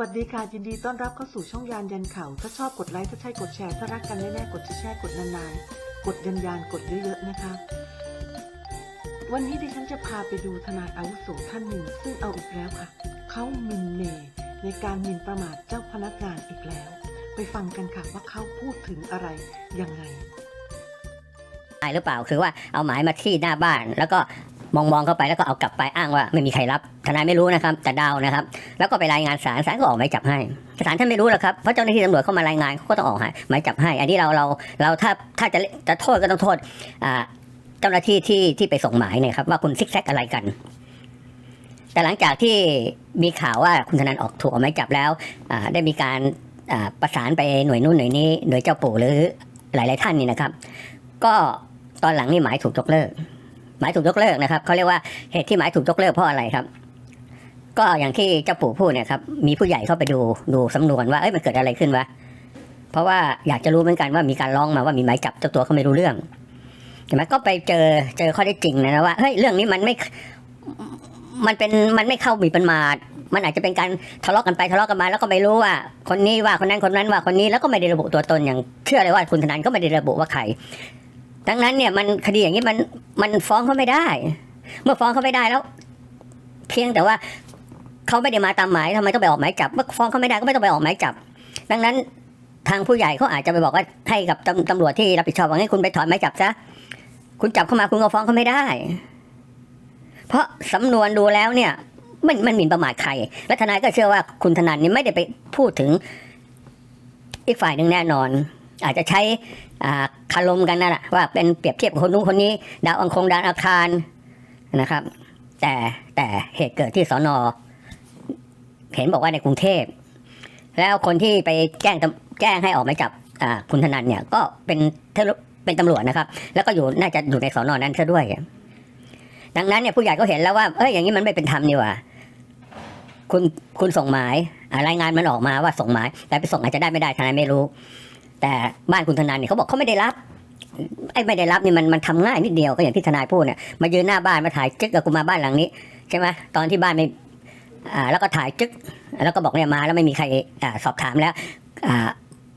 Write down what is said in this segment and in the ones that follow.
วัสดีค่ะ ยินดีต้อนรับเข้าสู่ช่องยานยันเข่าถ้าชอบกดไลค์ถ้าใช่กดแชร์ถ้ารักกันแน่ๆกดแชร์กดนานๆ กดยันยานกดเยอะๆนะคะ วันนี้ดิฉันจะพาไปดูทนายอาวุโสท่านหนึ่ง ซึ่งเอาอีกแล้วค่ะ เขาหมินเมยในการหมิ่นประมาทเจ้าพนักงานอีกแล้ว ไปฟังกันค่ะว่าเขาพูดถึงอะไรยังไงหมายหรือเปล่าคือว่าเอาหมายมาที่หน้าบ้านแล้วก็ มองมองๆเข้าไปแล้วก็เอากลับไปอ้างว่าไม่มีใครรับทนายไม่รู้นะครับแต่ดาวนะครับ แล้วก็ไปรายงานศาลศาลก็ออกหมายจับให้ศาลท่านไม่รู้หรอกครับเพราะเจ้าหน้าที่ตำรวจเข้ามารายงานเขาก็ต้องออกหมายจับให้ อันนี้เราเราเราถ้าถ้าจะจะโทษก็ต้องโทษเจ้าหน้าที่ที่ที่ไปส่งหมายเนี่ยครับว่าคุณซิกแซกอะไรกัน แต่หลังจากที่มีข่าวว่าคุณธนันออกถูกออกหมายจับแล้วได้มีการประสานไปหน่วยนู้นหน่วยนี้หน่วยเจ้าปู่หรือหลาย ๆ ท่านนี่นะครับ ก็ตอนหลังนี่หมายถูกยกเลิก หมายถูกยกเลิกนะครับเขาเรียกว่าเหตุที่หมายถูกยกเลิกเพราะอะไรครับ ก็อย่างที่เจ้าปู่พูดเนี่ยครับมีผู้ใหญ่เข้าไปดูดูสำนวนว่าเอ้ยมันเกิดอะไรขึ้นวะเพราะว่าอยากจะรู้เหมือนกันว่ามีการร้องมาว่ามีหมายจับเจ้าตัวเขาไม่รู้เรื่องใช่ไหมก็ไปเจอเจอข้อได้จริงนะว่าเฮ้ยเรื่องนี้มันไม่มันเป็นมันไม่เข้ามีประมาทมันอาจจะเป็นการทะเลาะกันไปทะเลาะกันมาแล้วก็ไม่รู้ว่า คนนี้ว่าคนนั้นคนนั้นว่าคนนี้แล้วก็ไม่ได้ระบุตัวตนอย่างเชื่อเลยว่าคุณธนันก็ไม่ได้ระบุว่าใคร ดังนั้นเนี่ยมันคดีอย่างนี้มันมันฟ้องเขาไม่ได้ เมื่อฟ้องเขาไม่ได้แล้ว เพียงแต่ว่าเขาไม่ได้มาตามหมายทำไมต้องไปออกหมายจับ เมื่อฟ้องเขาไม่ได้ก็ไม่ต้องไปออกหมายจับ ดังนั้นทางผู้ใหญ่เขาอาจจะไปบอกว่าให้กับตำตำรวจที่รับผิดชอบว่าให้คุณไปถอนหมายจับซะคุณจับเข้ามาคุณก็ฟ้องเขาไม่ได้ เพราะสำนวนดูแล้วเนี่ย มันมันหมิ่นประมาทใครและทนายก็เชื่อว่าคุณธนันนี่ไม่ได้ไปพูดถึงอีกฝ่ายหนึ่งแน่นอน อาจจะใช้คารมกันนั่นแหละว่าเป็นเปรียบเทียบคนนู้นคนนี้ ดาวอังคงดาวอาคารนะครับ แต่แต่เหตุเกิดที่สอนอเห็นบอกว่าในกรุงเทพ แล้วคนที่ไปแจ้งแจ้งให้ออกหมายจับคุณธนันเนี่ยก็เป็นเทลุเป็นตำรวจนะครับ แล้วก็อยู่น่าจะอยู่ในสอนอนั้นซะด้วย ดังนั้นเนี่ยผู้ใหญ่ก็เห็นแล้วว่าเอ้ยอย่างนี้มันไม่เป็นธรรมนี่ว่าคุณคุณส่งหมายอ่ารายงานมันออกมาว่าส่งหมาย แต่ไปส่งอาจจะได้ไม่ได้ทนายไม่รู้ แต่บ้านคุณธนาเนี่ยเขาบอกเขาไม่ได้รับไอ้ไม่ได้รับนี่มันมันทำง่ายนิดเดียวก็อย่างที่ทนายพูดเนี่ยมายืนหน้าบ้านมาถ่ายจึ๊กกับกูมาบ้านหลังนี้ใช่ไหมตอนที่บ้านไม่อ่าแล้วก็ถ่ายจึ๊กแล้วก็บอกเนี่ยมาแล้วไม่มีใครอ่าสอบถามแล้วอ่า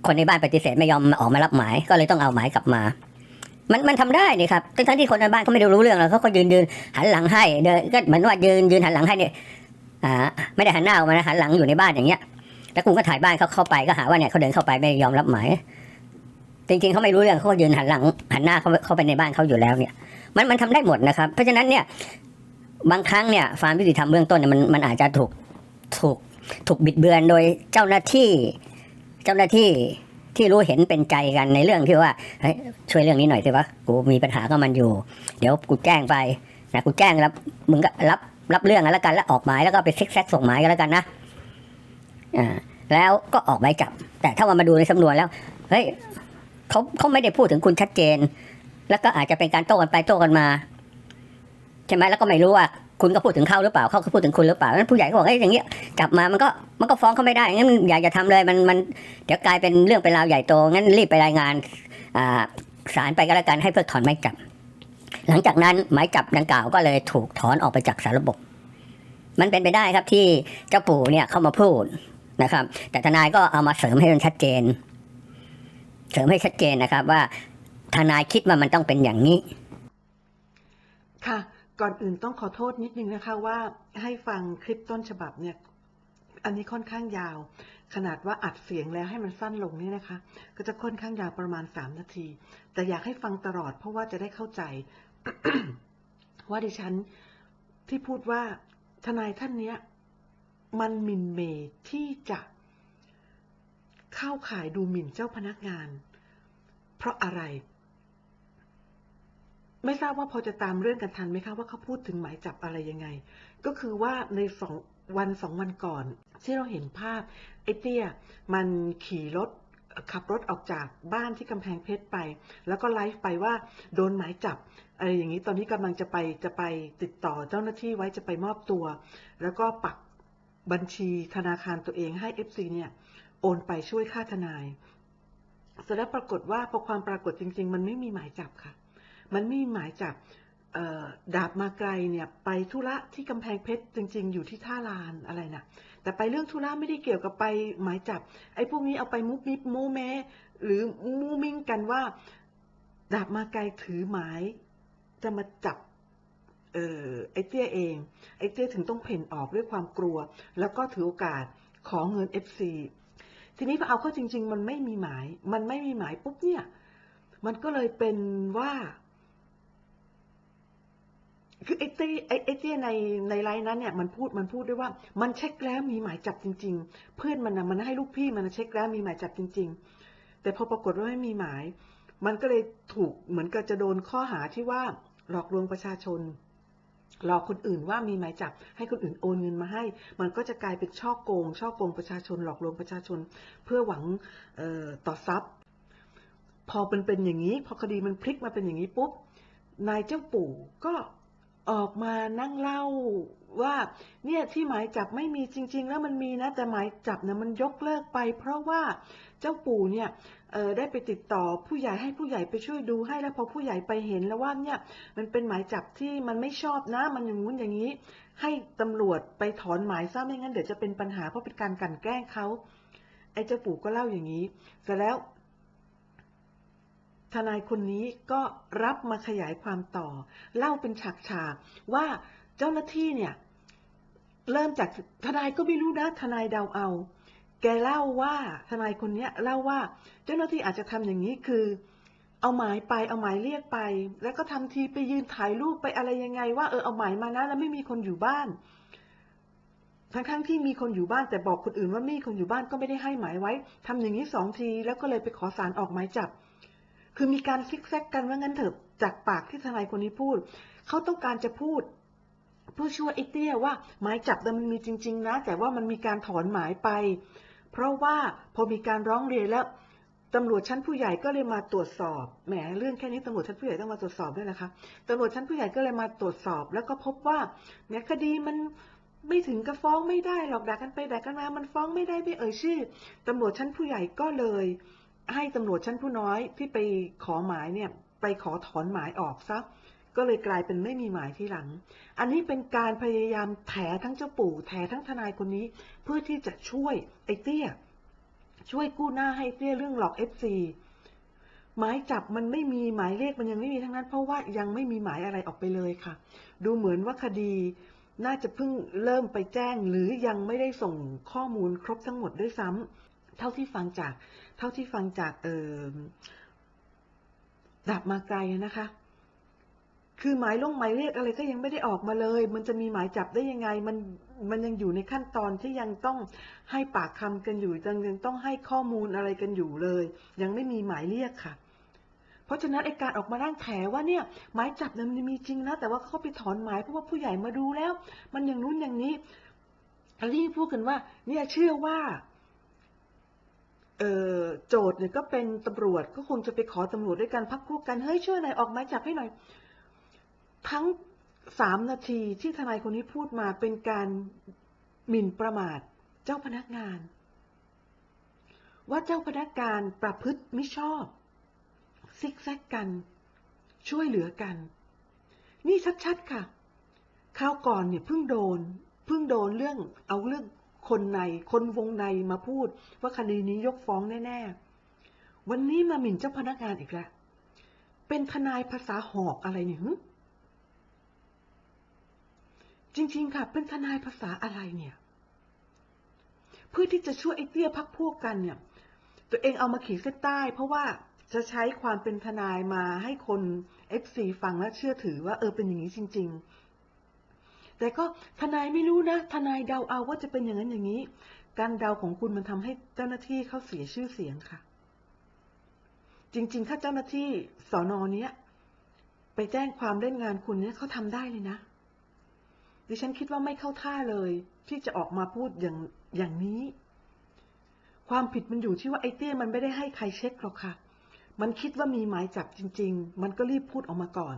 คนในบ้านปฏิเสธไม่ยอมออกมารับหมายก็เลยต้องเอาหมายกลับมา มันมันทำได้นี่ครับทั้งๆที่คนในบ้านเขาไม่ได้รู้เรื่องแล้วเขาก็ยืนยืนหันหลังให้เดินก็เหมือนว่ายืนยืนหันหลังให้เนี่ยอ่าไม่ได้หันหน้าออกมานะหันหลังอยู่ในบ้านอย่างเงี้ย แล้วกูก็ถ่ายบ้านเขาเข้าไปก็หาว่าเนี่ยเขาเดินเข้าไปไม่ยอมรับหมายจริงๆเขาไม่รู้เรื่องเขาก็ยืนหันหลัง หันหน้าเขาเข้าไปในบ้านเขาอยู่แล้วเนี่ย มันมันทำได้หมดนะครับ เพราะฉะนั้นเนี่ยบางครั้งเนี่ยความยุติธรรมเบื้องต้นเนี่ยมันมันอาจจะถูกถูกถูกบิดเบือนโดยเจ้าหน้าที่ เจ้าหน้าที่ที่รู้เห็นเป็นใจกันในเรื่องที่ว่าเฮ้ยช่วยเรื่องนี้หน่อยสิวะกูมีปัญหากับมันอยู่ เดี๋ยวกูแจ้งไปนะกูแจ้งแล้วมึงก็รับรับเรื่องกันแล้วกันแล้วออกหมายแล้วก็ไปซิกแซกส่งหมายกันแล้วกันนะ แล้วก็ออกหมายจับ แต่ถ้าว่ามาดูในสำนวนแล้วเฮ้ยเขาเขาไม่ได้พูดถึงคุณชัดเจน แล้วก็อาจจะเป็นการโต้กันไปโต้กันมาใช่ไหมแล้วก็ไม่รู้ว่าคุณก็พูดถึงเขาหรือเปล่าเขาก็พูดถึงคุณหรือเปล่างั้นผู้ใหญ่ก็บอกเอ้ยอย่างเงี้ยจับมามันก็มันก็ฟ้องเขาไม่ได้งั้นอย่าอย่าทำเลยมันมันเดี๋ยวกลายเป็นเรื่องเป็นราวใหญ่โตงั้นรีบไปรายงานอ่าศาลไปก็แล้วกันให้เพิกถอนหมายจับ หลังจากนั้นหมายจับดังกล่าวก็เลยถูกถอนออกไปจากสารระบบ มันเป็นไปได้ครับที่เจ้าปู่เนี่ยเข้ามาพูด นะครับ แต่ทนายก็เอามาเสริมให้มันชัดเจน เสริมให้ชัดเจนนะครับ ว่าทนายคิดว่ามันต้องเป็นอย่างนี้ ค่ะ ก่อนอื่นต้องขอโทษนิดนึงนะคะว่าให้ฟังคลิปต้นฉบับเนี่ย อันนี้ค่อนข้างยาว ขนาดว่าอัดเสียงแล้วให้มันสั้นลงเนี่ยนะคะ ก็จะค่อนข้างยาวประมาณ 3 นาที แต่อยากให้ฟังตลอดเพราะว่าจะได้เข้าใจ ว่าดิฉันที่พูดว่าทนายท่านเนี้ย มันหมิ่นเมที่จะเข้าข่ายดูหมิ่นเจ้าพนักงาน เพราะอะไร ไม่ทราบว่าพอจะตามเรื่องกันทันไหมคะว่าเขาพูดถึงหมายจับอะไรยังไง ก็คือว่าในสองวันสองวันก่อน ที่เราเห็นภาพไอ้เตี้ยมันขี่รถขับรถออกจากบ้านที่กำแพงเพชรไป แล้วก็ไลฟ์ไปว่าโดนหมายจับอะไรอย่างนี้ตอนนี้กำลังจะไปจะไปติดต่อเจ้าหน้าที่ไว้จะไปมอบตัว แล้วก็ปัก บัญชีธนาคารตัวเองให้ FC เนี่ยโอนไปช่วยค่าทนายเสร็จแล้วปรากฏว่าพอความปรากฏจริง ๆ มันไม่มีหมายจับค่ะ มันไม่มีหมายจับดาบมาไกลเนี่ยไปธุระที่กำแพงเพชรจริง ๆ อยู่ที่ท่าลานอะไรนะแต่ไปเรื่องธุระไม่ได้เกี่ยวกับไปหมายจับ ไอ้พวกนี้เอาไปมุกมิบโมแมหรือมูมิ่งกันว่า ดาบมาไกลถือหมายจะมาจับ เออไอ้เตี้ยเอง ไอ้เตี้ยถึงต้องเพ่นออกด้วยความกลัว แล้วก็ถือโอกาสขอเงิน FC ทีนี้พอเอาเข้าจริง ๆ มันไม่มีหมาย มันไม่มีหมายปุ๊บเนี่ย มันก็เลยเป็นว่า คือไอ้เตี้ยไอ้เตี้ยในในไลน์นั้นเนี่ยมันพูดมันพูดด้วยว่า มันเช็คแล้วมีหมายจับจริง ๆ เพื่อนมันนะมันให้ลูกพี่มันเช็คแล้วมีหมายจับจริง ๆ แต่พอปรากฏว่าไม่มีหมาย มันก็เลยถูกเหมือนกับจะโดนข้อหาที่ว่าหลอกลวงประชาชน รอคนอื่นว่ามีหมายจับให้คนอื่นโอนเงินมาให้ มันก็จะกลายเป็นช่อโกง ช่อโกงประชาชนหลอกลวงประชาชน เพื่อหวังต่อทรัพย์ พอมันเป็นอย่างนี้ พอคดีมันพลิกมาเป็นอย่างนี้ปุ๊บนายเจ้าปู่ก็ออกมานั่งเล่า ว่าเนี่ยที่หมายจับไม่มีจริง ๆ แล้วมันมีนะแต่หมายจับนะมันยกเลิกไป เพราะว่าเจ้าปู่เนี่ยได้ไปติดต่อผู้ใหญ่ให้ผู้ใหญ่ไปช่วยดูให้แล้วพอผู้ใหญ่ไปเห็นแล้วว่าเนี่ยมันเป็นหมายจับที่มันไม่ชอบนะ มันอย่างงู้นอย่างนี้ ให้ตำรวจไปถอนหมายซะไม่งั้นเดี๋ยวจะเป็นปัญหาเพราะเป็นการกลั่นแกล้งเขาไอ้เจ้าปู่ก็เล่าอย่างนี้เสร็จแล้วทนายคนนี้ก็รับมาขยายความต่อ เล่าเป็นฉากๆว่าเจ้าหน้าที่เนี่ย เริ่มจากทนายก็ไม่รู้นะทนายเดาเอา แกเล่าว่าทนายคนเนี้ยเล่าว่าเจ้าหน้าที่อาจจะทำอย่างนี้คือ เอาหมายไปเอาหมายเรียกไป แล้วก็ทำทีไปยืนถ่ายรูปไปอะไรยังไง ว่าเออเอาหมายมานะแล้วไม่มีคนอยู่บ้าน ทั้งๆที่มีคนอยู่บ้านแต่บอกคนอื่นว่ามีคนอยู่บ้านก็ไม่ได้ให้หมายไว้ทำอย่างนี้สองทีแล้วก็เลยไปขอสารออกหมายจับ คือมีการซิกแซกกันว่างั้นเถอะจากปากที่ทนายคนนี้พูดเขาต้องการจะพูด เพื่อช่วยไอ้เตี้ยว่าหมายจับมันมีจริง ๆ นะ แต่ว่ามันมีการถอนหมายไป เพราะว่าพอมีการร้องเรียนแล้วตำรวจชั้นผู้ใหญ่ก็เลยมาตรวจสอบ แหม เรื่องแค่นี้ตำรวจชั้นผู้ใหญ่ต้องมาตรวจสอบด้วยนะคะตำรวจชั้นผู้ใหญ่ก็เลยมาตรวจสอบ แล้วก็พบว่าเนี่ยคดีมันไม่ถึงกับฟ้องไม่ได้หรอกด่ากันไปด่ากันมา มันฟ้องไม่ได้ไม่เอ่ยชื่อตำรวจชั้นผู้ใหญ่ก็เลย ให้ตำรวจชั้นผู้น้อยที่ไปขอหมายเนี่ยไปขอถอนหมายออกซะ ก็เลยกลายเป็นไม่มีหมายที่หลัง อันนี้เป็นการพยายามแถทั้งเจ้าปู่แถทั้งทนายคนนี้ เพื่อที่จะช่วยไอ้เตี้ย ช่วยกู้หน้าให้เตี้ยเรื่องหลอกเอฟซีหมายจับมันไม่มีหมายเลขมันยังไม่มีทั้งนั้น เพราะว่ายังไม่มีหมายอะไรออกไปเลยค่ะ ดูเหมือนว่าคดีน่าจะเพิ่งเริ่มไปแจ้ง หรือยังไม่ได้ส่งข้อมูลครบทั้งหมดด้วยซ้ำเท่าที่ฟังจาก เท่าที่ฟังจากเออดาบมาไกลนะคะ คือหมายลงหมายเรียกอะไรก็ยังไม่ได้ออกมาเลย มันจะมีหมายจับได้ยังไง มันมันยังอยู่ในขั้นตอนที่ยังต้องให้ปากคำกันอยู่ยังยังต้องให้ข้อมูลอะไรกันอยู่เลย ยังไม่มีหมายเรียกค่ะ เพราะฉะนั้นไอการออกมาร่างแถว่าเนี่ยหมายจับเนี่ยมันมีจริงนะแต่ว่าเขาไปถอนหมายเพราะว่าผู้ใหญ่มาดูแล้ว มันอย่างนู้นอย่างนี้รีบพูดกันว่า เนี่ยเชื่อว่าโจทย์เนี่ยก็เป็นตำรวจก็คงจะไปขอตำรวจด้วยกันพักพวกกันเฮ้ยช่วยหน่อยออกหมายจับให้หน่อย ทั้งสามนาทีที่ทนายคนนี้พูดมาเป็นการหมิ่นประมาทเจ้าพนักงาน ว่าเจ้าพนักงานประพฤติไม่ชอบ ซิกแซกกัน ช่วยเหลือกัน นี่ชัดๆค่ะคราวก่อนเนี่ยเพิ่งโดนเพิ่งโดนเรื่องเอาเรื่องคนในคนวงในมาพูด ว่าคดีนี้ยกฟ้องแน่ๆ วันนี้มาหมิ่นเจ้าพนักงานอีกแล้วเป็นทนายภาษาหอกอะไรเนี่ย จริงๆ ค่ะ เป็นทนายภาษาอะไรเนี่ย เพื่อที่จะช่วยไอ้เตี้ยพักพวกกันเนี่ย ตัวเองเอามาขีดเส้นใต้ เพราะว่าจะใช้ความเป็นทนายมาให้คน FC ฟังและเชื่อถือว่าเออเป็นอย่างนี้จริง ๆ แต่ก็ทนายไม่รู้นะ ทนายเดาเอาว่าจะเป็นอย่างนั้นอย่างนี้ การเดาของคุณมันทำให้เจ้าหน้าที่เขาเสียชื่อเสียงค่ะ จริง ๆ ถ้าเจ้าหน้าที่สอนอเนี้ยไปแจ้งความเล่นงานคุณเนี่ยเขาทำได้เลยนะ ดิฉันคิดว่าไม่เข้าท่าเลย ที่จะออกมาพูดอย่างอย่างนี้ ความผิดมันอยู่ที่ว่าไอ้เตี้ยมันไม่ได้ให้ใครเช็คหรอกค่ะ มันคิดว่ามีหมายจับจริง ๆ มันก็รีบพูดออกมาก่อน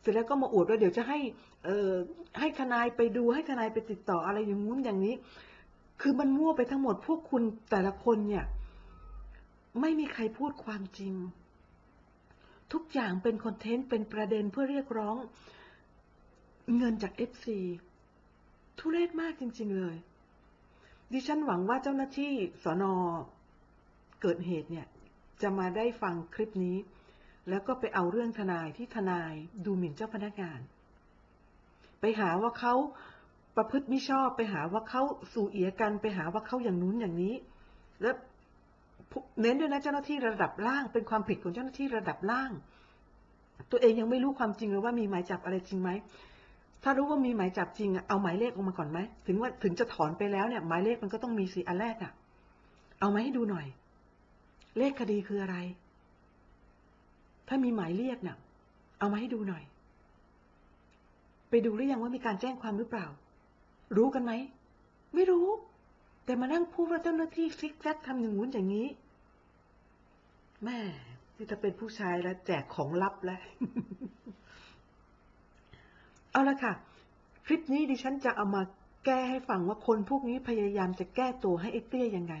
เสร็จแล้วก็มาอวดว่าเดี๋ยวจะให้ เอ่อให้ทนายไปดูให้ทนายไปติดต่ออะไรอย่างงู้นอย่างนี้ คือมันมั่วไปทั้งหมดพวกคุณแต่ละคนเนี่ย ไม่มีใครพูดความจริง ทุกอย่างเป็นคอนเทนต์เป็นประเด็นเพื่อเรียกร้อง เงินจาก FC ทุเรศมากจริง ๆ เลย ดิฉันหวังว่าเจ้าหน้าที่สอนอเกิดเหตุเนี่ย จะมาได้ฟังคลิปนี้ แล้วก็ไปเอาเรื่องทนายที่ทนายดูหมิ่นเจ้าพนักงาน ไปหาว่าเขาประพฤติมิชอบไปหาว่าเขาสู่เอียกันไปหาว่าเขาอย่างนู้นอย่างนี้ แล้วเน้นด้วยนะเจ้าหน้าที่ระดับล่าง เป็นความผิดของเจ้าหน้าที่ระดับล่าง ตัวเองยังไม่รู้ความจริงเลยว่ามีหมายจับอะไรจริงไหม ถ้ารู้ว่ามีหมายจับจริงอะเอาหมายเลขออกมาก่อนไหมถึงว่าถึงจะถอนไปแล้วเนี่ยหมายเลขมันก็ต้องมีสีอันแรกอะเอามาให้ดูหน่อย เลขคดีคืออะไร ถ้ามีหมายเรียกเนี่ยเอามาให้ดูหน่อย ไปดูหรือยังว่ามีการแจ้งความหรือเปล่า รู้กันไหมไม่รู้ แต่มานั่งพูดว่าเจ้าหน้าที่ฟิกแซกทำอย่างงู้นอย่างนี้แม่ที่จะเป็นผู้ชายแล้วแจกของลับแล้ว เอาละค่ะ คลิปนี้ดิฉันจะเอามาแก้ให้ฟังว่าคนพวกนี้พยายามจะแก้ตัวให้ไอ้เตี้ยยังไง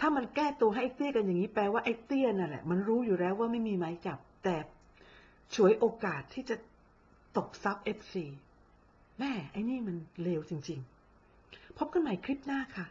ถ้ามันแก้ตัวให้ไอ้เตี้ยกันอย่างนี้แปลว่าไอ้เตี้ยนั่นแหละ มันรู้อยู่แล้วว่าไม่มีหมายจับ แต่ฉวยโอกาสที่จะตกซับเอฟซีแม่ไอ้นี่มันเลวจริง ๆ พบกันใหม่คลิปหน้าค่ะ